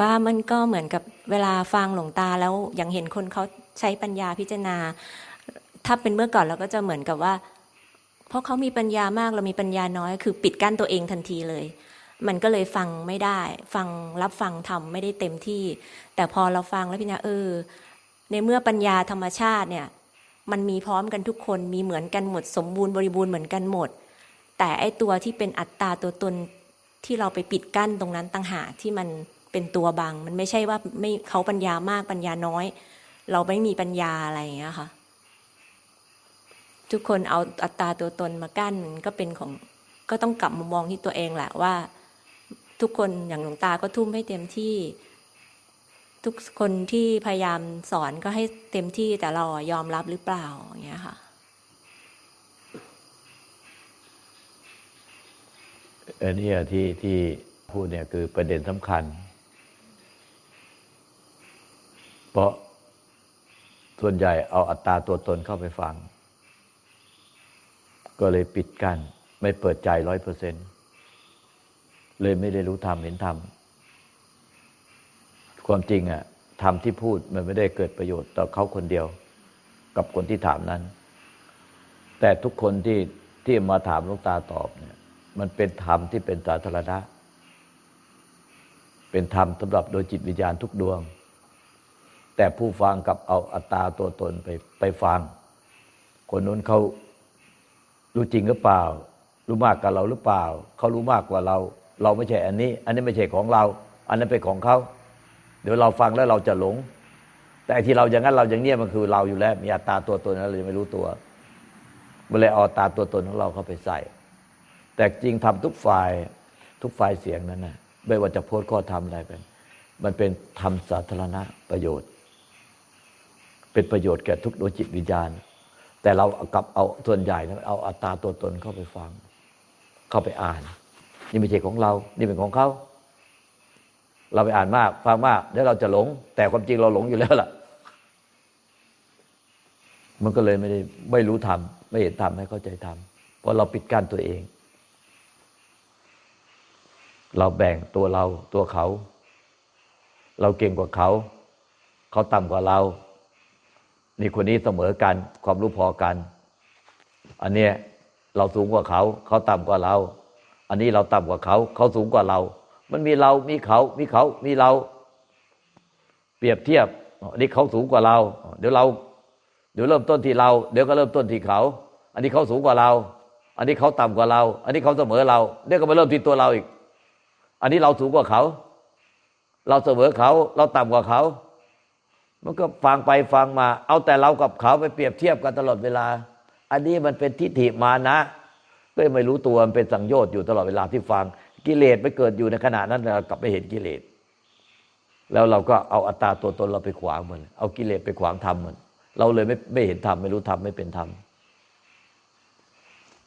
ว่ามันก็เหมือนกับเวลาฟังหลวงตาแล้วอย่างเห็นคนเขาใช้ปัญญาพิจารณา ถ้าเป็นเมื่อก่อนเราก็จะเหมือนกับว่า เพราะเขามีปัญญามากเรามีปัญญาน้อย คือปิดกั้นตัวเองทันทีเลย มันก็เลยฟังไม่ได้ ฟังรับฟังทำไม่ได้เต็มที่ แต่พอเราฟังแล้วพี่นาเออ ในเมื่อปัญญาธรรมชาติเนี่ย มันมีพร้อมกันทุกคนมีเหมือนกันหมด สมบูรณ์บริบูรณ์เหมือนกันหมด แต่ไอตัวที่เป็นอัตตาตัวตนที่เราไปปิดกั้นตรงนั้นต่างหากที่มัน เป็นตัวบัง มันไม่ใช่ว่าไม่เขาปัญญามากปัญญาน้อย เราไม่มีปัญญาอะไรอย่างเงี้ยค่ะ ทุกคนเอาอัตตาตัวตนมากั้นก็เป็นของก็ต้องกลับมามองที่ตัวเองแหละว่า ทุกคนอย่างหลวงตาก็ทุ่มให้เต็มที่ ทุกคนที่พยายามสอนก็ให้เต็มที่แต่เรายอมรับหรือเปล่าอย่างเงี้ยค่ะอันเนี้ยที่ที่พูดเนี่ยคือประเด็นสำคัญ เพ ราะส่วนใหญ่เอาอัตตาตัวตนเข้าไปฟัง ก็เลยปิดกัน้นไม่เปิดใจร้อยเปอร์เซ็นเลยไม่ได้รู้ธรรมเห็นธรรม ความจริงอะธรรมที่พูดมันไม่ได้เกิดประโยชน์ต่อเขาคนเดียว กับคนที่ถามนั้น แต่ทุกคนที่ที่มาถามลูกตาตอบเนี่ย มันเป็นธรรมที่เป็นสาธารณะ เป็นธรรมสำหรับโดยจิตวิญญาณทุกดวง แต่ผู้ฟังกับเอาอัตตาตัวตนไปไปฟัง คนนู้นเขารู้จริงหรือเปล่า รู้มากกว่าเราหรือเปล่า เขารู้มากกว่าเรา เราไม่ใช่อันนี้ อันนี้ไม่ใช่ของเรา อันนั้นเป็นของเขา เดี๋ยวเราฟังแล้วเราจะหลง แต่ที่เราอย่างนั้นเราอย่างเนี้ยมันคือเราอยู่แล้ว มีอัตตาตัวตนเราไม่รู้ตัวมันเลยเอาตาตัวตนของเราเข้าไปใส่ แต่จริงทำทุกฝ่ายทุกฝ่ายเสียงนั้นนะไม่ว่าจะโพสข้อธรรมอะไรเป็น มันเป็นธรรมสาธารณะประโยชน์ เป็นประโยชน์แก่ทุกดวงจิตวิญญาณ แต่เรากลับเอาส่วนใหญ่นะเอาอัตตาตัวตนเข้าไปฟัง เข้าไปอ่าน นี่ไม่ใช่ของเรา นี่เป็นของเขาเราไปอ่านมากฟังมากแล้วเราจะหลง แต่ความจริงเราหลงอยู่แล้วล่ะ มันก็เลยไม่ได้ไม่รู้ธรรมไม่เห็นธรรมไม่เข้าใจธรรมเพราะเราปิดกั้นตัวเอง เราแบ่งตัวเราตัวเขา เราเก่งกว่าเขา เขาต่ำกว่าเรา นี่คนนี้เสมอกัน ความรู้พอกัน อันเนี้ยเราสูงกว่าเขา เขาต่ำกว่าเรา อันนี้เราต่ำกว่าเขา เขาสูงกว่าเรา มันมีเรา มีเขา มีเขา มีเรา เปรียบเทียบอันนี้เขาสูงกว่าเรา เดี๋ยวเรา เดี๋ยวเริ่มต้นที่เรา เดี๋ยวก็เริ่มต้นที่เขา อันนี้เขาสูงกว่าเรา อันนี้เขาต่ำกว่าเรา อันนี้เขาเสมอเราเดี๋ยวก็มาเริ่มที่ตัวเราอีก อันนี้เราสูงกว่าเขา เราเสมอเขา เราต่ำกว่าเขา มันก็ฟังไปฟังมา เอาแต่เรากับเขาไปเปรียบเทียบกันตลอดเวลา อันนี้มันเป็นทิฏฐิมานะ ก็ไม่รู้ตัวมันเป็นสังโยชน์อยู่ตลอดเวลาที่ฟังกิเลสไปเกิดอยู่ในขณะนั้นเรากลับไม่เห็นกิเลส แล้วเราก็เอาอัตตาตัวตนเราไปขวางมัน เอากิเลสไปขวางธรรมมัน เราเลยไม่ไม่เห็นธรรมไม่รู้ธรรมไม่เป็นธรรม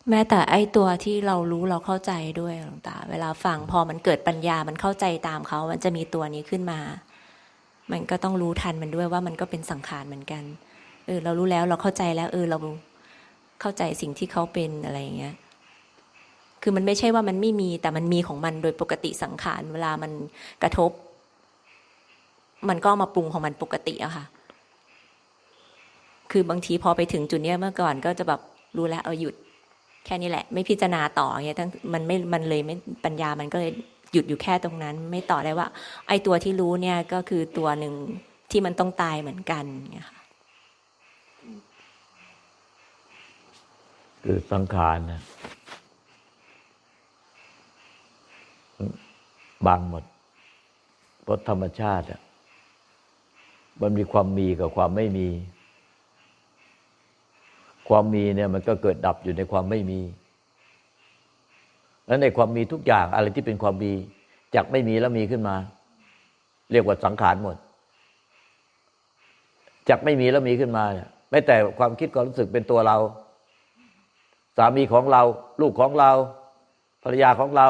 แม้แต่ไอตัวที่เรารู้เราเข้าใจด้วยหลวงตา เวลาฟังพอมันเกิดปัญญามันเข้าใจตามเขา มันจะมีตัวนี้ขึ้นมา มันก็ต้องรู้ทันมันด้วยว่ามันก็เป็นสังขารเหมือนกัน เออ เรารู้แล้วเราเข้าใจแล้ว เออ เราเข้าใจสิ่งที่เขาเป็นอะไรอย่างเงี้ย คือมันไม่ใช่ว่ามันไม่มี แต่มันมีของมันโดยปกติสังขารเวลามันกระทบ มันก็มาปรุงของมันปกติอะค่ะ คือบางทีพอไปถึงจุดเนี้ยเมื่อก่อนก็จะแบบรู้แล้ว เอาหยุดแค่นี้แหละ ไม่พิจารณาต่ออย่างเงี้ยทั้งมันไม่มันเลยไม่ปัญญามันก็เลย หยุดอยู่แค่ตรงนั้น ไม่ต่อได้ว่า ไอ้ตัวที่รู้เนี่ยก็คือตัวหนึ่งที่มันต้องตายเหมือนกันเงี้ยค่ะคือสังขารนะบางหมดเพราะธรรมชาติอะมันมีความมีกับความไม่มี ความมีเนี่ยมันก็เกิดดับอยู่ในความไม่มี แล้วในความมีทุกอย่างอะไรที่เป็นความมีจากไม่มีแล้วมีขึ้นมา เรียกว่าสังขารหมด จากไม่มีแล้วมีขึ้นมาเนี่ยไม่แต่ความคิดความรู้สึกเป็นตัวเรา สามีของเรา ลูกของเรา ภรรยาของเรา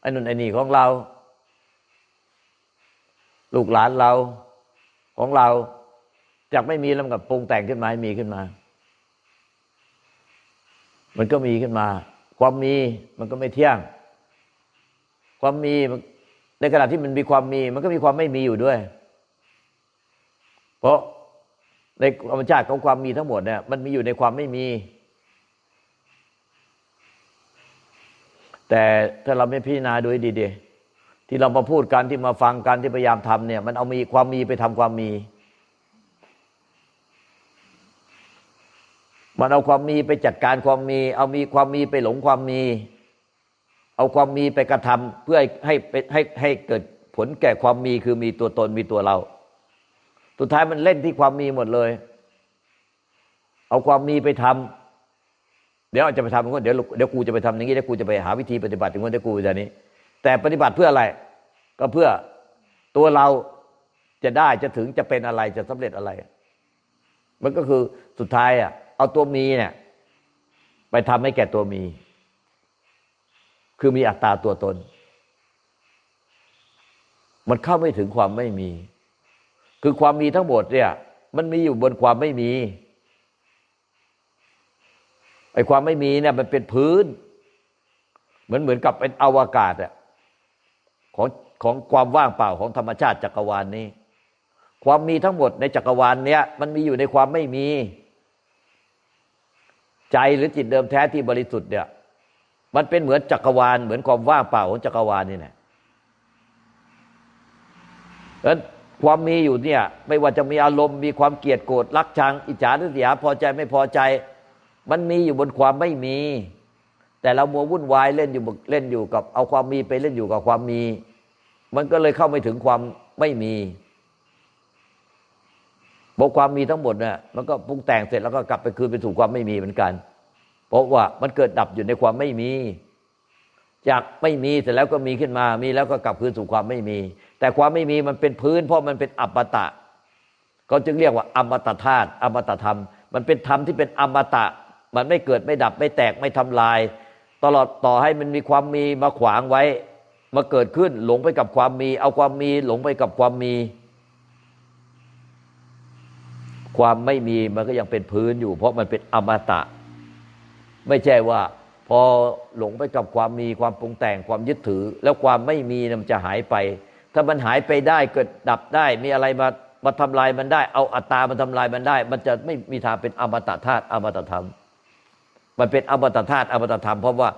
ไอ้นุ่นไอ้นี่ของเรา ลูกหลานเราของเราจากไม่มีแล้วกับปรุงแต่งขึ้นมาให้มีขึ้นมา มันก็มีขึ้นมา ความมีมันก็ไม่เที่ยง ความมีในขณะที่มันมีความมี มันก็มีความไม่มีอยู่ด้วย เพราะในธรรมชาติของความมีทั้งหมดเนี่ยมันมีอยู่ในความไม่มี แต่ถ้าเราไม่พิจารณาดูให้ดีๆที่เรามาพูดกันที่มาฟังกันที่พยายามทำเนี่ย มันเอามีความมีไปทำความมี มันเอาความมีไปจัดการความมี เอามีความมีไปหลงความมี เอาความมีไปกระทำเพื่อให้ให้ให้ให้เกิดผลแก่ความมีคือมีตัวตนมีตัวเราสุดท้ายมันเล่นที่ความมีหมดเลย เอาความมีไปทำเดี๋ยวจะไปทำอย่างนเดี๋ยวเดี๋ยวกูจะไปทำอย่างนี้เดี๋ยวกูจะไปหาวิธีปฏิบัติอย่างนี้นเดี๋ยวกูจะนี้ แต่ปฏิบัติเพื่ออะไร ก็เพื่อตัวเราจะได้จะถึงจะเป็นอะไรจะสำเร็จอะไร มันก็คือสุดท้ายอะ เอาตัวมีเนี่ยไปทำให้แก่ตัวมี คือมีอัตตาตัวตน มันเข้าไม่ถึงความไม่มี คือความมีทั้งหมดเนี่ย มันมีอยู่บนความไม่มีไอ้ความไม่มีเนี่ยมันเป็นพื้น เหมือนเหมือนกับเป็นอวกาศอะของของความว่างเปล่าของธรรมชาติจักรวาลนนี้ ความมีทั้งหมดในจักรวาลเนี้ยมันมีอยู่ในความไม่มี ใจหรือจิตเดิมแท้ที่บริสุทธิ์เนี่ยมันเป็นเหมือนจักรวาลเหมือนความว่างเปล่าของจักรวาลนี่แหละเพราะฉะนั้นความมีอยู่เนี่ย ไม่ว่าจะมีอารมณ์มีความเกลียดโกรธรักชัง อิจฉาริษยาพอใจไม่พอใจ มันมีอยู่บนความไม่มี แต่เรามัววุ่นวายเล่นอยู่เล่นอยู่กับ เอาความมีไปเล่นอยู่กับความมี มันก็เลยเข้าไม่ถึงความไม่มี บอกความมีทั้งหมดเนี่ยมันก็ปรุงแต่งเสร็จแล้วก็กลับไปคืนไปสู่ความไม่มีเหมือนกัน เพราะว่ามันเกิดดับอยู่ในความไม่มี จากไม่มีเสร็จแล้วก็มีขึ้นมา มีแล้วก็กลับคืนสู่ความไม่มี แต่ความไม่มีมันเป็นพื้น เพราะมันเป็นอัปตะเขาจึงเรียกว่าอมตะธาตุอมตะธรรม มันเป็นธรรมที่เป็นอมตะ มันไม่เกิดไม่ดับไม่แตกไม่ทำลาย ตลอดต่อให้มันมีความมีมาขวางไว้ มาเกิดขึ้นหลงไปกับความมี เอาความมีหลงไปกับความมี ความไม่มีมันก็ยังเป็นพื้นอยู่ เพราะมันเป็นอมตะ ไม่ใช่ว่า พอหลงไปกับความมีความปรุงแต่งความยึดถือ แล้วความไม่มีมันจะหายไป ถ้ามันหายไปได้เกิดดับได้มีอะไรมามาทำลายมันได้ เอาอัตตามันทำลายมันได้ มันจะไม่มีทางเป็นอมตะธาตุอมตะธรรม มันเป็นอมตะธาตุอมตะธรรม เพราะว่า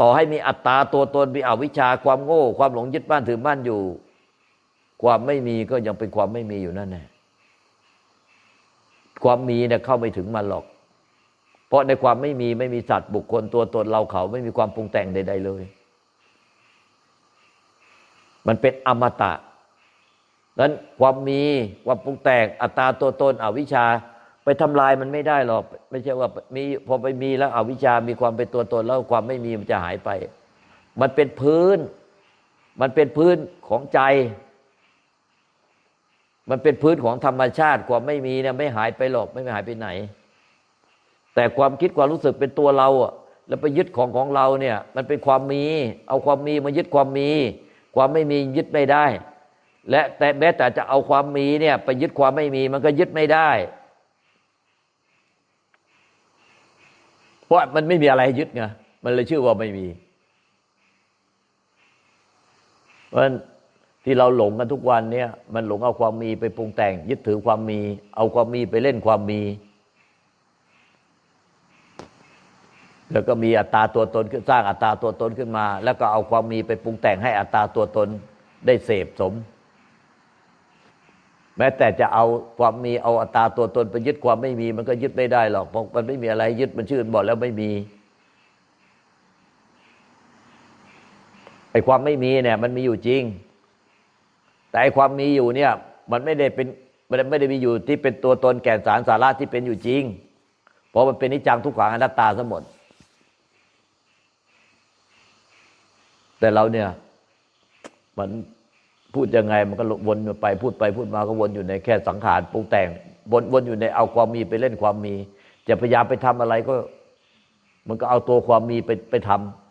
ต่อให้มีอัตตาตัวตนมีอวิชชาความโง่ ความหลงยึดบ้านถือบ้านอยู่ ความไม่มีก็ยังเป็นความไม่มีอยู่นั่นแหละ ความมีเนี่ยเข้าไม่ถึงมันหรอก เพราะในความไม่มีไม่มีสัตว์บุคคลตัวตนเราเขาไม่มีความปรุงแต่งใด ๆ เลย มันเป็นอมตะนั้นความมีความปรุงแต่งอัตตาตัวตนอวิชชา ไปทำลายมันไม่ได้หรอก ไม่ใช่ว่ามีพอไปมีแล้วอวิชชามีความเป็นตัวตนแล้วความไม่มีมันจะหายไป มันเป็นพื้น มันเป็นพื้นของใจ มันเป็นพื้นของธรรมชาติความไม่มีเนี่ยไม่หายไปหรอกไม่หายไปไหน แต่ความคิดความรู้สึกเป็นตัวเราอะแล้วไปยึดของของเราเนี่ย มันเป็นความมี เอาความมีมายึดความมี ความไม่มียึดไม่ได้ และแต่แม้แต่จะเอาความมีเนี่ยไปยึดความไม่มีมันก็ยึดไม่ได้ เพราะมันไม่มีอะไรยึดไงมันเลยชื่อว่าไม่มีเพราะฉะนั้น ที่เราหลงกันทุกวันเนี่ยมันหลงเอาความมีไปปรุงแต่ง ยึดถือความมี เอาความมีไปเล่นความมี แล้วก็มีอัตตาตัวตนขึ้นสร้างอัตตาตัวตนขึ้นมา แล้วก็เอาความมีไปปรุงแต่งให้อัตตาตัวตนได้เสพสม แม้แต่จะเอาความมีเอาอัตตาตัวตนไปยึดความไม่มี มันก็ยึดไม่ได้หรอกเพราะมันไม่มีอะไรยึดมันชื่อบอกแล้วไม่มีไอ้ความไม่มีเนี่ย มันมีอยู่จริง แต่ความมีอยู่เนี่ยมันไม่ได้เป็นมันไม่ได้มีอยู่ที่เป็นตัวตนแก่นสารสาระที่เป็นอยู่จริง เพราะมันเป็นนิจังทุกขังอนัตตาซะหมดแต่เราเนี่ยมันพูดยังไงมันก็วนไปพูดไปพูดมาก็วนอยู่ในแค่สังขารปรุงแต่งวนวนอยู่ในเอาความมีไปเล่นความมี จะพยายามไปทำอะไรก็ มันก็เอาตัวความมีไปไปทำ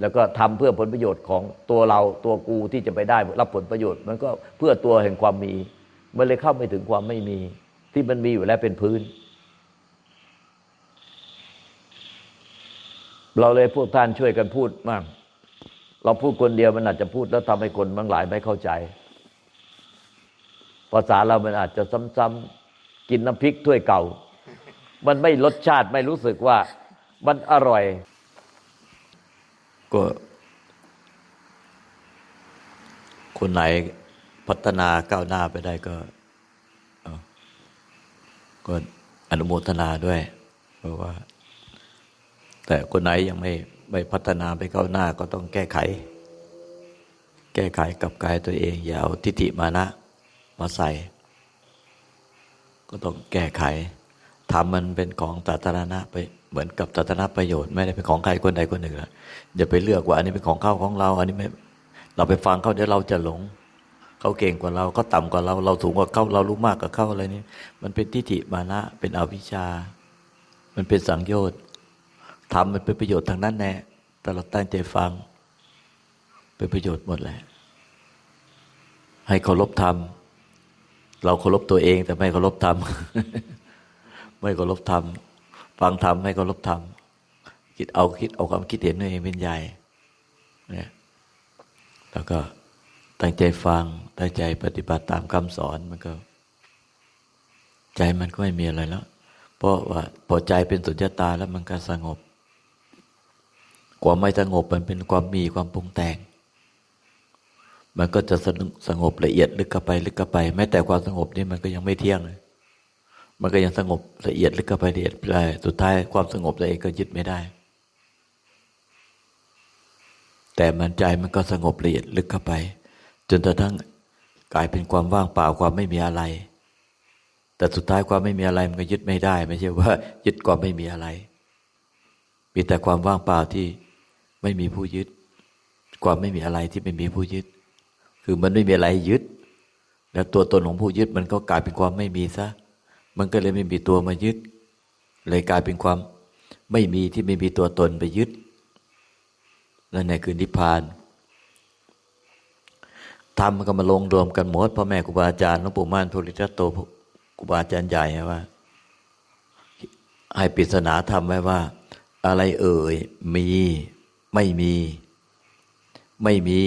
แล้วก็ทำเพื่อผลประโยชน์ของตัวเราตัวกูที่จะไปได้รับผลประโยชน์ มันก็เพื่อตัวแห่งความมีมันเลยเข้าไม่ถึงความไม่มี ที่มันมีอยู่แล้วเป็นพื้น เราเลยพวกท่านช่วยกันพูดมาก เราพูดคนเดียวมันอาจจะพูดแล้วทำให้คนบางหลายไม่เข้าใจภาษาเรามันอาจจะซ้ำๆกินน้ำพริกถ้วยเก่า มันไม่รสชาติไม่รู้สึกว่ามันอร่อย ก็ คนไหนพัฒนาก้าวหน้าไปได้ก็ก็อนุโมทนาด้วย เพราะว่า แต่คนไหนยังไม่ไม่พัฒนาไปก้าวหน้าก็ต้องแก้ไข แก้ไขกับกายตัวเอง อย่าเอาทิฏฐิมานะมาใส่ ก็ต้องแก้ไขทำมันเป็นของสาธารณะไป เหมือนกับสาธารณประโยชน์ไม่ได้เป็นของใครคนใดคนหนึ่งนะอย่าไปเลือกว่า อันนี้เป็นของเขาของเรา อันนี้ไม่เราไปฟังเขาเดี๋ยวเราจะหลงเขาเก่งกว่าเราเขาต่ำกว่าเรา เราสูงกว่าเขาเรารู้มากกว่าเขาอะไรนี่มันเป็นทิฏฐิมานะเป็นอวิชชา มันเป็นสังโยชน์ทำมันเป็นประโยชน์ทางนั้นแน่แต่เราตั้งใจฟัง เป็นประโยชน์หมดแหละให้เคารพธรรมเราเคารพตัวเองแต่ไม่เคารพธรรมไม่เคารพธรรม ฟังธรรมไม่เคารพธรรมคิดเอาคิดเอาความคิดเห็นตัวเองเป็นใหญ่เนี่ยแล้วก็ตั้งใจฟังตั้งใจปฏิบัติตามคำสอนมันก็ ใจมันก็ไม่มีอะไรแล้ว เพราะว่าพอใจเป็นสุญญตาแล้วมันก็สงบความไม่สงบมันเป็นความมีความปรุงแต่ง มันก็จะสงบละเอียดลึกเข้าไปลึกเข้าไปแม้แต่ความสงบนี่มันก็ยังไม่เที่ยงเลย มันก็ยังสงบละเอียดลึกเข้าไปละเอียดไปสุดท้ายความสงบตัวเองก็ยึดไม่ได้ แต่มันใจมันก็สงบละเอียดลึกเข้าไป จนกระทั่งกลายเป็นความว่างเปล่าความไม่มีอะไร แต่สุดท้ายความไม่มีอะไรมันก็ยึดไม่ได้ ไม่ใช่ว่า ยึดความไม่มีอะไร มีแต่ความว่างเปล่าที่ไม่มีผู้ยึด ความไม่มีอะไรที่ไม่มีผู้ยึด คือมันไม่มีอะไรยึด แล้วตัวตนของผู้ยึดมันก็กลายเป็นความไม่มีซะ มันก็เลยไม่มีตัวมายึด เลยกลายเป็นความไม่มีที่ไม่มีตัวตนไปยึดนั่นแหละคือนิพพานธรรมมันก็มาลงรวมกันหมดพ่อแม่ครูบาอาจารย์หลวงปู่ม่านโพธิทัตโตครูบาอาจารย์ใหญ่ว่า ให้ปริศนาธรรมไว้ว่า อะไรเอ่ย มีไม่มี ไม่มี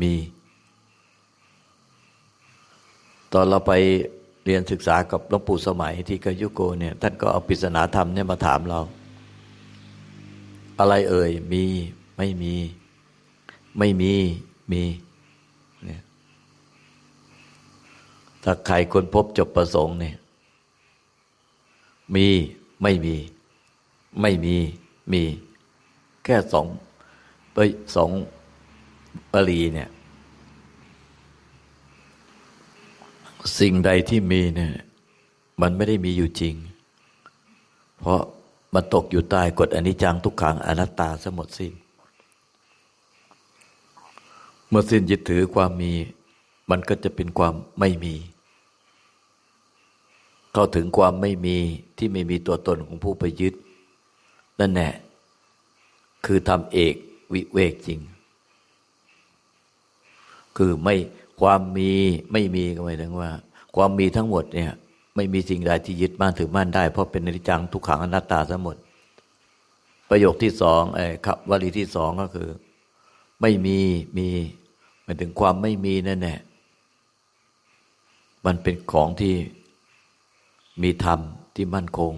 มี ตอนเราไป เรียนศึกษากับหลวงปู่สมัยที่กยุโกเนี่ยท่านก็เอาปริศนาธรรมเนี่ยมาถามเรา อะไรเอ่ย มีไม่มี ไม่มีมีเนี่ยถ้าใครคนพบจบประสงค์เนี่ยมีไม่มี ไม่มีมี แค่สองไปสองปรีเนี่ย สิ่งใดที่มีเนี่ยมันไม่ได้มีอยู่จริง เพราะมันตกอยู่ใต้กฎอนิจจังทุกขังอนัตตาสมดสิ้น เมื่อสิ้นยึดถือความมี มันก็จะเป็นความไม่มี เข้าถึงความไม่มีที่ไม่มีตัวตนของผู้ไปยึด นั่นแหละคือทำเอกวิเวกจริง คือไม่ ความมีไม่มีก็หมายถึงว่า ความมีทั้งหมดเนี่ย ไม่มีสิ่งใดที่ยึดมั่นถือมั่นได้เพราะเป็นนิจจังทุกขังอนัตตาทั้งหมด ประโยคที่สองไอ้ครับวลีที่สองก็คือ ไม่มีมีหมายถึงความไม่มีนั่นแหละมันเป็นของที่มีธรรมที่มั่นคง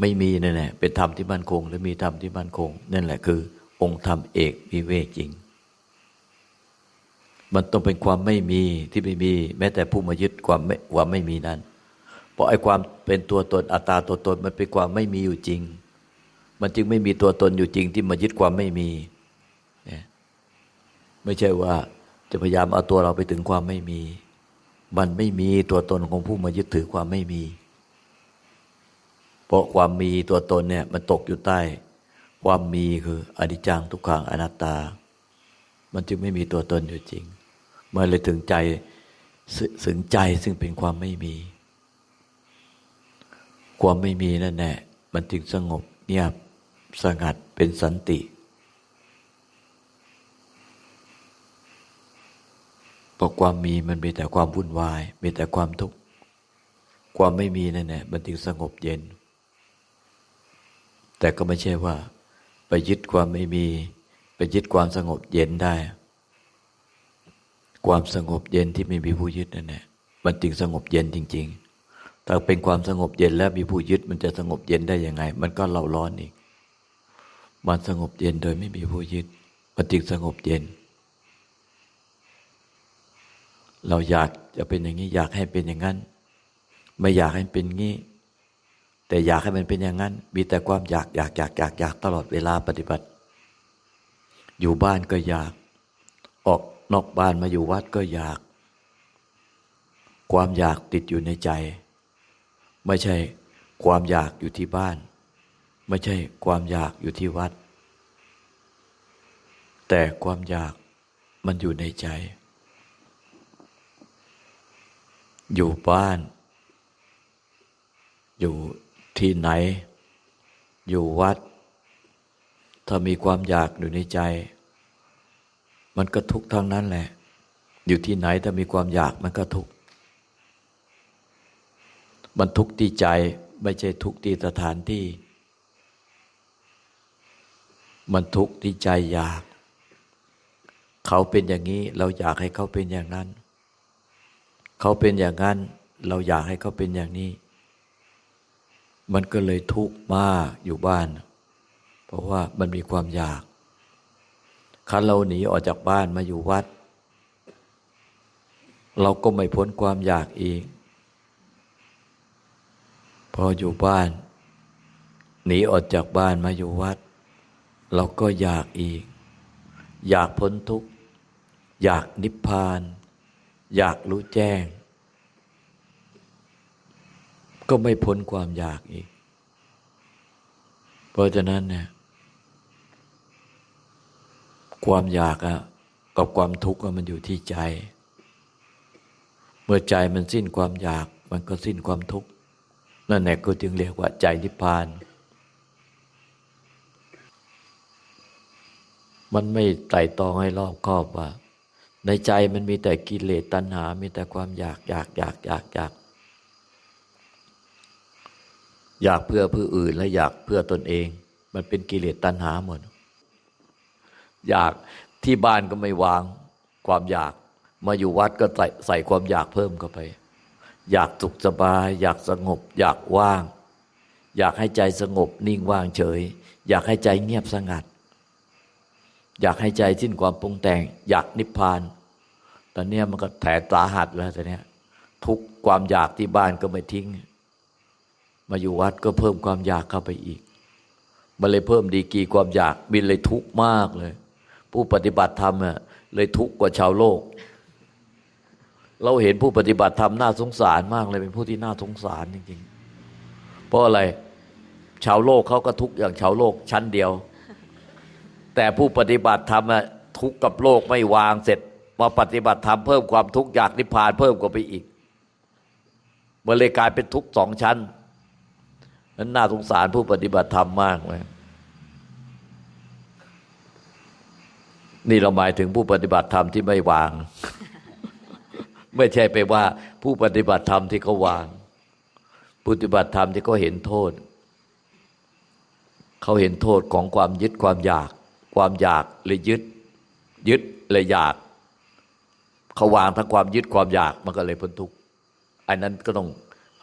ไม่มีนั่นแหละเป็นธรรมที่มั่นคงหรือมีธรรมที่มั่นคง นั่นแหละคือ องค์ธรรมเอกวิเวกจริง มันต้องเป็นความไม่มีที่ไม่มี แม้แต่ผู้มายึดความไม่ความไม่มีนั้น เพราะไอ้ความเป็นตัวตนอัตตาตัวตนมันเป็นความไม่มีอยู่จริง มันจึงไม่มีตัวตนอยู่จริงที่มายึดความไม่มีเนี่ยไม่ใช่ว่าจะพยายามเอาตัวเราไปถึงความไม่มี มันไม่มีตัวตนของผู้มายึดถือความไม่มี เพราะความมีตัวตนเนี่ยมันตกอยู่ใต้ ความมีคืออนิจจังทุกขังอนัตตา มันจึงไม่มีตัวตนอยู่จริง มื่อเลยถึงใจสึงใจซึ่งเป็นความไม่มี ความไม่มีนั่นแหละมันจึงสงบเงียบสงัดเป็นสันติ เพราะความมีมันมีแต่ความวุ่นวาย มีแต่ความทุกข์ความไม่มีนั่นแหละมันจึงสงบเย็น แต่ก็ไม่ใช่ว่า ไปยึดความไม่มี ไปยึดความสงบเย็นได้ ความสงบเย็นที่ไม่มีผู้ยึดนั่นแหละมันจึงสงบเย็นจริง ๆ ถ้าเป็นความสงบเย็นแล้วมีผู้ยึดมันจะสงบเย็นได้ยังไง มันก็เล่าร้อนอีก มันสงบเย็นโดยไม่มีผู้ยึด มันจึงสงบเย็น เราอยากจะเป็นอย่างนี้อยากให้เป็นอย่างนั้น ไม่อยากให้เป็นงี้ แต่อยากให้มันเป็นอย่างนั้น มีแต่ความอยากอยากอยากอยากอยากตลอดเวลาปฏิบัติ อยู่บ้านก็อยาก ออก นอกบ้านมาอยู่วัดก็อยาก ความอยากติดอยู่ในใจ ไม่ใช่ความอยากอยู่ที่บ้าน ไม่ใช่ความอยากอยู่ที่วัด แต่ความอยากมันอยู่ในใจ อยู่บ้าน อยู่ที่ไหน อยู่วัด ถ้ามีความอยากอยู่ในใจ มันก็ทุกข์ทั้งนั้นแหละ อยู่ที่ไหนถ้ามีความอยากมันก็ทุกข์มันทุกข์ที่ใจไม่ใช่ทุกข์ที่สถานที่ มันทุกข์ที่ใจอยาก เขาเป็นอย่างนี้เราอยากให้เขาเป็นอย่างนั้น เขาเป็นอย่างนั้น เราอยากให้เขาเป็นอย่างนี้ มันก็เลยทุกข์มากอยู่บ้าน เพราะว่ามันมีความอยาก คันเราหนีออกจากบ้านมาอยู่วัด เราก็ไม่พ้นความอยากอีก พออยู่บ้าน หนีออกจากบ้านมาอยู่วัด เราก็อยากอีก อยากพ้นทุกข์ อยากนิพพาน อยากรู้แจ้ง ก็ไม่พ้นความอยากอีก เพราะฉะนั้นเนี่ย ความอยากอะกับความทุกข์อะมันอยู่ที่ใจ เมื่อใจมันสิ้นความอยากมันก็สิ้นความทุกข์นั่นแหละก็จึงเรียกว่าใจนิพพาน มันไม่ไต่ตองให้รอบครอบว่า ในใจมันมีแต่กิเลสตัณหา มีแต่ความอยากอยากอยากอยากอยาก อยากเพื่อผู้อื่นและอยากเพื่อตนเอง มันเป็นกิเลสตัณหาหมด อยากที่บ้านก็ไม่วางความอยาก มาอยู่วัดก็ใส่ใส่ความอยากเพิ่มเข้าไป อยากสุขสบาย อยากสงบ อยากว่าง อยากให้ใจสงบนิ่งว่างเฉย อยากให้ใจเงียบสงัด อยากให้ใจสิ้นความปรุงแต่ง อยากนิพพาน ตอนนี้มันก็แผลสาหัสแล้วตอนนี้ทุกความอยากที่บ้านก็ไม่ทิ้ง มาอยู่วัดก็เพิ่มความอยากเข้าไปอีก มันเลยเพิ่มดีกีความอยากบินเลยทุกข์มากเลย ผู้ปฏิบัติธรรมอะเลยทุกข์กว่าชาวโลก เราเห็นผู้ปฏิบัติธรรมน่าสงสารมากเลยเป็นผู้ที่น่าสงสารจริงๆ เพราะอะไรชาวโลกเขาก็ทุกข์อย่างชาวโลกชั้นเดียว แต่ผู้ปฏิบัติธรรมอะทุกข์กับโลกไม่วางเสร็จมาปฏิบัติธรรมเพิ่มความทุกข์อยากนิพพานเพิ่มกว่าไปอีกมันเลยกลายเป็นทุกข์สองชั้นนั้นน่าสงสารผู้ปฏิบัติธรรมมากเลย นี่เราหมายถึงผู้ปฏิบัติธรรมที่ไม่วาง ไม่ใช่ไปว่า ผู้ปฏิบัติธรรมที่เขาวางปฏิบัติธรรมที่เขาเห็นโทษ เขาเห็นโทษของความยึดความอยาก ความอยากเลยยึด ยึดเลยอยาก เขาวางทั้งความยึดความอยากมันก็เลยพ้นทุกข์อันนั้นก็ต้อง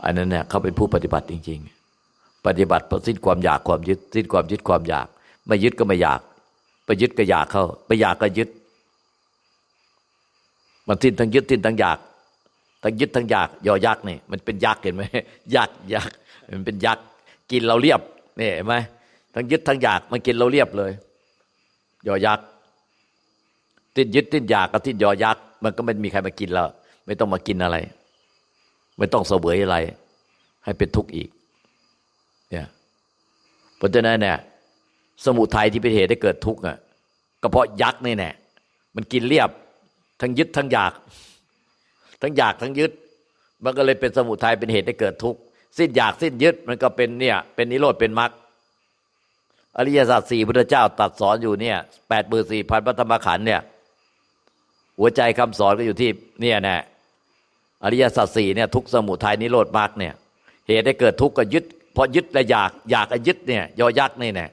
อันนั้นเนี่ยเขาเป็นผู้ปฏิบัติจริง ๆ ปฏิบัติสิ้นความอยากความยึดสิ้นความยึดความอยาก ไม่ยึดก็ไม่อยาก ไปยึดก็อยากเข้า ไปอยากก็ยึด มันสิ้นทั้งยึดสิ้นทั้งอยาก ทั้งยึดทั้งอยากยอยักษ์นี่มันเป็นยักษ์เห็นไหมยักษ์ยักษ์มันเป็นยักษ์กินเราเรียบนี่เห็นไหมทั้งยึดทั้งอยากมันกินเราเรียบเลยยอยักษ์สิ้นยึดสิ้นอยากกับสิ้นยอยักษ์มันก็ไม่มีใครมากินแล้วไม่ต้องมากินอะไร ไม่ต้องเสวยอะไร ให้เป็นทุกข์อีกเนี่ยเพราะฉะนั้นเนี่ย สมุทัยที่เป็นเหตุให้เกิดทุกข์อะก็เพราะยักษ์นี่แน่มันกินเรียบ ทั้งยึดทั้งอยาก ทั้งอยากทั้งยึด มันก็เลยเป็นสมุทัยเป็นเหตุให้เกิดทุกข์สิ้นอยากสิ้นยึดมันก็เป็นเนี่ยเป็นนิโรธเป็นมรรคอริยสัจสี่พุทธเจ้าตรัดสอนอยู่เนี่ยแปดหมื่นสี่พันพระธรรมขันธ์เนี่ย หัวใจคำสอนก็อยู่ที่เนี่ยแน่อริยสัจสี่เนี่ยทุกสมุทัยนิโรธมรรคเนี่ย เหตุให้เกิดทุกข์ก็ยึดเพราะยึดและอยากอยากก็ยึดเนี่ยยอยักษ์นี่แน่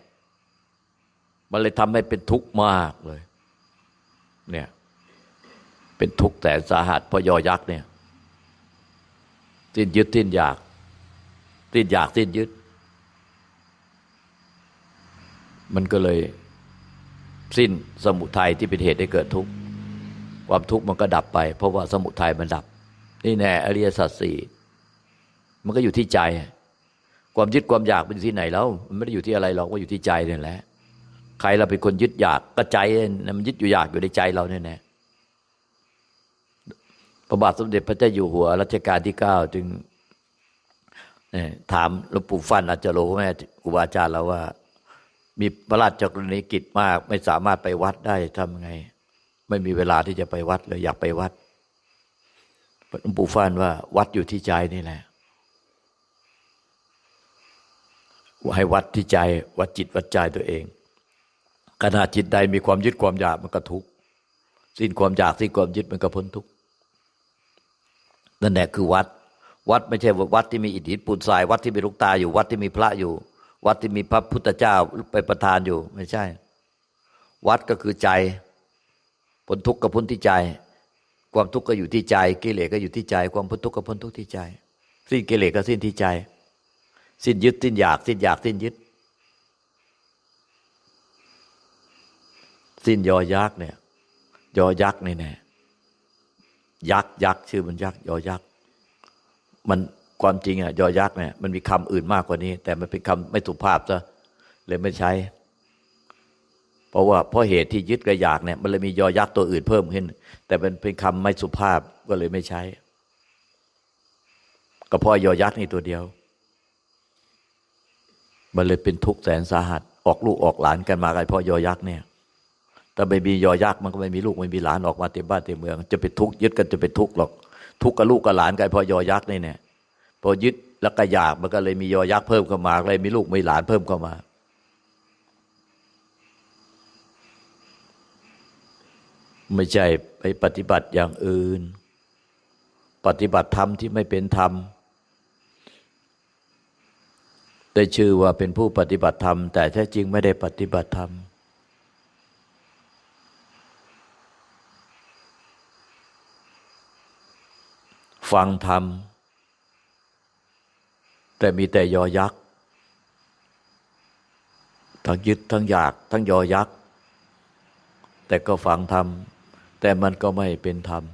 มันเลยทำให้เป็นทุกข์มากเลย เนี่ย เป็นทุกข์แต่สาหัสเพราะยอยักษ์เนี่ยสิ้นยึดสิ้นอยากสิ้นอยากสิ้นยึด มันก็เลยสิ้นสมุทัยที่เป็นเหตุให้เกิดทุกข์ความทุกข์มันก็ดับไป เพราะว่าสมุทัยมันดับ นี่แน่อริยสัจสี่มันก็อยู่ที่ใจ ความยึดความอยากมันที่ไหนแล้ว มันไม่ได้อยู่ที่อะไรหรอกว่าอยู่ที่ใจนี่แหละ ใครเราเป็นคนยึดอยากก็ใจเนี่ยมันยึดอยู่อยากอยู่ในใจเราเนี่ยแน่พระบาทสมเด็จพระเจ้าอยู่หัวรัชกาลที่เก้าจึงถามหลวงปู่ฟันอาจารย์โลแม่ครูบาอาจารย์เราว่า มีพระราชกรณีกิจมาก ไม่สามารถไปวัดได้ทำไง ไม่มีเวลาที่จะไปวัดเลยอยากไปวัดหลวงปู่ฟันว่า วัดอยู่ที่ใจนี่แหละให้วัดที่ใจวัดจิตวัดใจตัวเอง ขณะจิตใดมีความยึดความอยากมันก็ทุกข์สิ้นความอยากสิ้นความยึดมันก็พ้นทุกข์นั่นแหละคือวัด วัดไม่ใช่วัดที่มีอิฐหินปูนทราย วัดที่มีลูกตาอยู่ วัดที่มีพระอยู่ วัดที่มีพระพุทธเจ้าไปประทานอยู่ ไม่ใช่ วัดก็คือใจพ้นทุกข์ก็พ้นที่ใจ ความทุกข์ก็อยู่ที่ใจ กิเลสก็อยู่ที่ใจ ความพ้นทุกข์ก็พ้นทุกข์ที่ใจ สิ้นกิเลสก็สิ้นที่ใจ สิ้นยึดสิ้นอยาก สิ้นอยากสิ้นยึด สิ้นยอยักษ์เนี่ย ยอยักษ์นี่แน่ยักษ์ยักษ์ชื่อมันยักษ์ยอยักษ์มันความจริงอะยอยักษ์เนี่ยมันมีคำอื่นมากกว่านี้ แต่มันเป็นคำไม่สุภาพซะเลยไม่ใช้ เพราะว่าเพราะเหตุที่ยึดกับอยากเนี่ย มันเลยมียอยักษ์ตัวอื่นเพิ่มขึ้น แต่มันเป็นคำไม่สุภาพก็เลยไม่ใช้ก็เพราะยอยักษ์นี่ตัวเดียว มันเลยเป็นทุกข์แสนสาหัส ออกลูกออกหลานกันมากันเพราะยอยักษ์เนี่ย ถ้าไม่มียอยักษ์มันก็ไม่มีลูกไม่มีหลานออกมาเต็มบ้านเต็มเมือง จะเป็นทุกข์ยึดกันจะเป็นทุกข์หรอกทุกข์กับลูกกับหลานกันเพราะยอยักษ์นี่เนี่ยพอยึดแล้วก็อยากมันก็เลยมียอยักษ์เพิ่มเข้ามาเลยมีลูกมีหลานเพิ่มเข้ามา ไม่ใช่ไปปฏิบัติอย่างอื่น ปฏิบัติธรรมที่ไม่เป็นธรรมได้ชื่อว่าเป็นผู้ปฏิบัติธรรม แต่แท้จริงไม่ได้ปฏิบัติธรรม ฟังธรรม แต่มีแต่ยอยักษ์ ทั้งยึดทั้งอยากทั้งยอยักษ์ แต่ก็ฟังธรรม แต่มันก็ไม่เป็นธรรม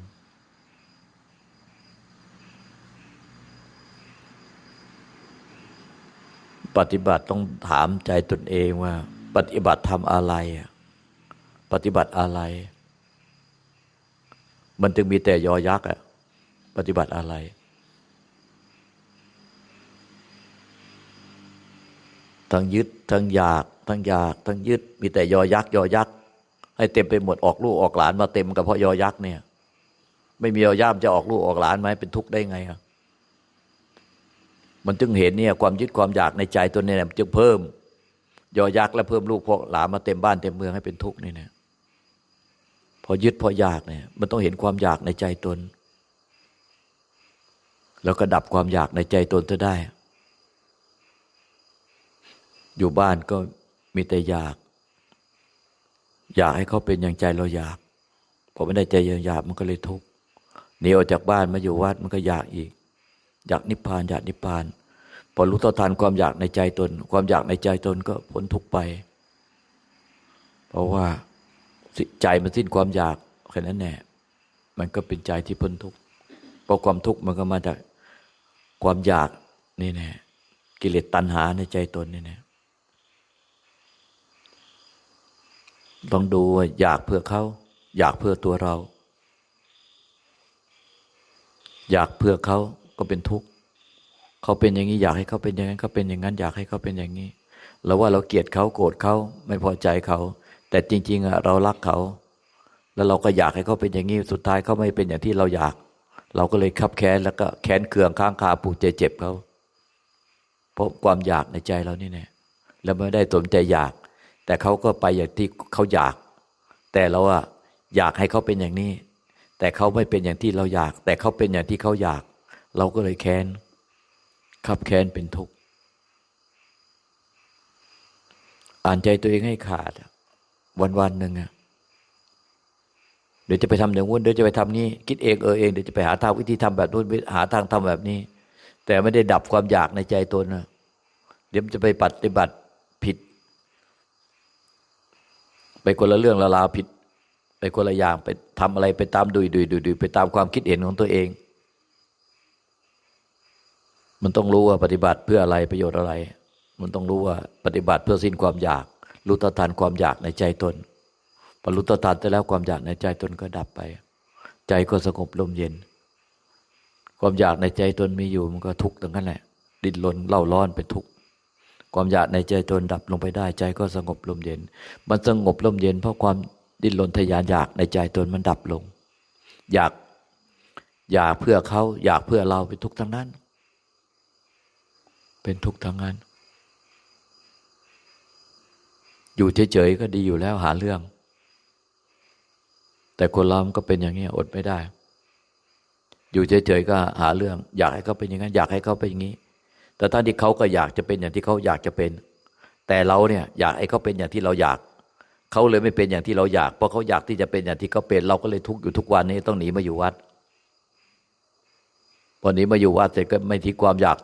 ปฏิบัติต้องถามใจตนเองว่า ปฏิบัติทำอะไร ปฏิบัติอะไร มันจึงมีแต่ยอยักษ์อะ ปฏิบัติอะไร ทั้งยึด ทั้งอยาก ทั้งอยาก ทั้งยึด มีแต่ยอยักษ์ยอยักษ์ให้เต็มไปหมดออกลูกออกหลานมาเต็มกับเพราะยอยักษ์เนี่ย ไม่มียอย่ามจะออกลูกออกหลานไหมเป็นทุกข์ได้ไงอะมันจึงเห็นเนี่ยความยึดความอยากในใจตัวเนี่ยมันจึงเพิ่ม ยอยักษ์และเพิ่มลูกพวกหลานมาเต็มบ้านเต็มเมืองให้เป็นทุกข์นี่เนี่ยพอยึดพออยากเนี่ย มันต้องเห็นความอยากในใจตน แล้วก็ดับความอยากในใจตนจะได้ อยู่บ้านก็มีแต่อยาก อยากให้เขาเป็นอย่างใจเราอยากพอไม่ได้ใจอย่างอยากมันก็เลยทุกข์หนีออกจากบ้านมาอยู่วัดมันก็อยากอีก อยากนิพพานอยากนิพพานพอรู้ต่อทานความอยากในใจตน ความอยากในใจตนก็พ้นทุกข์ไป เพราะว่าใจมันสิ้นความอยากแค่นั้นแน่มันก็เป็นใจที่พ้นทุกข์เพราะความทุกข์มันก็มาจาก ความอยากนี่แน่กิเลสตัณหาในใจตนนี่แน่ลองดูว่าอยากเพื่อเขา อยากเพื่อตัวเรา อยากเพื่อเขาก็เป็นทุกข์เขาเป็นอย่างนี้อยากให้เขาเป็นอย่างนั้นเขาเป็นอย่างนั้น อยากให้เขาเป็นอย่างนี้เราว่าเราเกลียดเขาโกรธเขาไม่พอใจเขา แต่จริง ๆอะเรารักเขา แล้วเราก็อยากให้เขาเป็นอย่างนี้สุดท้ายเขาไม่เป็นอย่างที่เราอยาก เราก็เลยขับแค้นแล้วก็แค้นเคืองข้างคาผูกใจเจ็บเขาเพราะความอยากในใจเรานี่แน่แล้วไม่ได้สมใจอยาก แต่เขาก็ไปอย่างที่เขาอยาก แต่เราอะอยากให้เขาเป็นอย่างนี้ แต่เขาไม่เป็นอย่างที่เราอยาก แต่เขาเป็นอย่างที่เขาอยาก เราก็เลยแค้นขับแค้นเป็นทุกข์อ่านใจตัวเองให้ขาดวันวันหนึ่งอะ เดี๋ยวจะไปทำอย่างนู้นเดี๋ยวจะไปทำนี้ คิดเองเออเองเดี๋ยวจะไปหาทางวิธีทำแบบนู้นหาทางทำแบบนี้ แต่ไม่ได้ดับความอยากในใจตนนะเดี๋ยวจะไปปฏิบัติผิด ไปคนละเรื่องละราวผิด ไปคนละอย่างไปทำอะไรไปตามดุยดุยดุยดุยไปตามความคิดเห็นของตัวเอง มันต้องรู้ว่าปฏิบัติเพื่ออะไรประโยชน์อะไร มันต้องรู้ว่าปฏิบัติเพื่อสิ้นความอยาก รู้ต่อทานความอยากในใจตน พอรู้ต่อทานแต่แล้วความอยากในใจตนก็ดับไป ใจก็สงบลมเย็น ความอยากในใจตนมีอยู่มันก็ทุกข์ตรงนั้นแหละ ดิ้นรนเล่าร้อนเป็นทุกข์ความอยากในใจตนดับลงไปได้ ใจก็สงบลมเย็น มันสงบลมเย็น เพราะความดิ้นรนทะยานอยากในใจตนมันดับลง อยากอยากเพื่อเขาอยากเพื่อเราเป็นทุกข์ทั้งนั้น เป็นทุกข์ทั้งนั้น อยู่เฉยๆก็ดีอยู่แล้วหาเรื่อง แต่คนเราก็เป็นอย่างนี้อดไม่ได้ อยู่เฉยๆก็หาเรื่อง อยากให้เขาเป็นอย่างนั้นอยากให้เขาเป็นอย่างนี้ แต่ท่านที่เขาก็อยากจะเป็นอย่างที่เขาอยากจะเป็น แต่เราเนี่ยอยากให้เขาเป็นอย่างที่เราอยากเขาเลยไม่เป็นอย่างที่เราอยากเพราะเขาอยากที่จะเป็นอย่างที่เขาเป็น เราก็เลยทุกข์อยู่ทุกวันนี้ต้องหนีมาอยู่วัดพอหนีมาอยู่วัดเสร็จก็ไม่ทิ้งความอยาก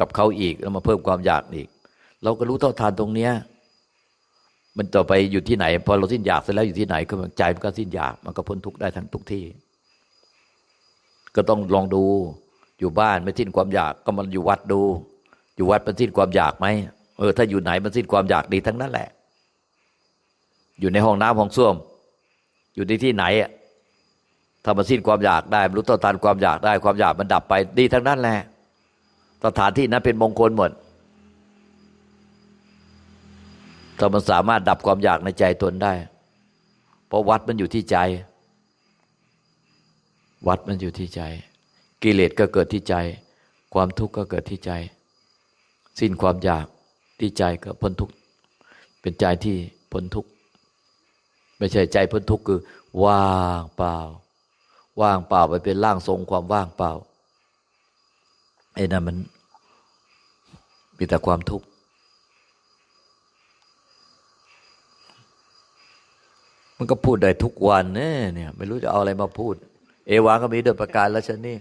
กับเขาอีกแล้วมาเพิ่มความอยากอีก เราก็รู้เท่าทานตรงเนี้ย มันต่อไปอยู่ที่ไหน พอเราสิ้นอยากเสร็จแล้วอยู่ที่ไหนก็ใจมันก็สิ้นอยากมันก็พ้นทุกข์ได้ทั้งทุกที่ ก็ต้องลองดูอยู่บ้านไม่สิ้นความอยากก็มันอยู่วัดดู อยู่วัดมันสิ้นความอยากไหมเออถ้าอยู่ไหนมันสิ้นความอยากดีทั้งนั้นแหละ อยู่ในห้องน้ำห้องส้วม อยู่ในที่ไหนอะถ้ามันสิ้นความอยากได้รู้ต่อทานความอยากได้ความอยากมันดับไปดีทั้งนั้นแหละสถานที่นั้นเป็นมงคลหมด ถ้ามันสามารถดับความอยากในใจตนได้ เพราะวัดมันอยู่ที่ใจ วัดมันอยู่ที่ใจ กิเลสก็เกิดที่ใจ ความทุกข์ก็เกิดที่ใจ สิ้นความอยากที่ใจก็พ้นทุกข์เป็นใจที่พ้นทุกข์ไม่ใช่ใจพ้นทุกข์คือ ว่างเปล่า ว่างเปล่าไปเป็นร่างทรงความว่างเปล่าไอ้นั่นมันมีแต่ความทุกข์ มันก็พูดได้ทุกวันเนี่ยเนี่ยไม่รู้จะเอาอะไรมาพูด เอวาก็มีโดยประการแล้วชนนี่